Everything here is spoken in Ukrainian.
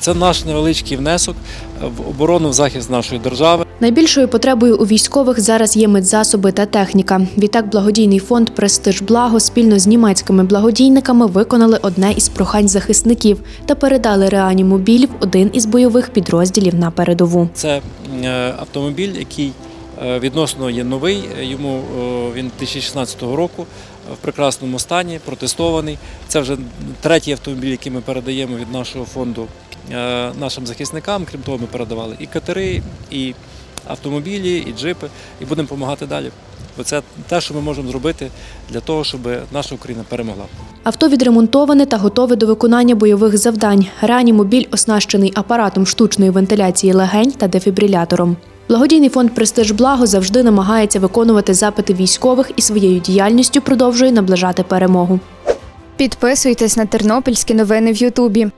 Це наш невеличкий внесок в оборону в захист нашої держави. Найбільшою потребою у військових зараз є медзасоби та техніка. Відтак, благодійний фонд Престиж Благо спільно з німецькими благодійниками виконали одне із прохань захисників та передали реанімобіль в один із бойових підрозділів на передову. Це е, автомобіль, який відносно є новий. Йому е, він 2016 року е, в прекрасному стані, протестований. Це вже третій автомобіль, який ми передаємо від нашого фонду е, нашим захисникам. Крім того, ми передавали і катери, і автомобілі, і джипи, і будемо допомагати далі. Бо це те, що ми можемо зробити для того, щоб наша Україна перемогла. Авто відремонтоване та готове до виконання бойових завдань. Реанімобіль оснащений апаратом штучної вентиляції легень та дефібрилятором. Благодійний фонд Престиж Благо завжди намагається виконувати запити військових і своєю діяльністю продовжує наближати перемогу. Підписуйтесь на тернопільські новини в Ютубі.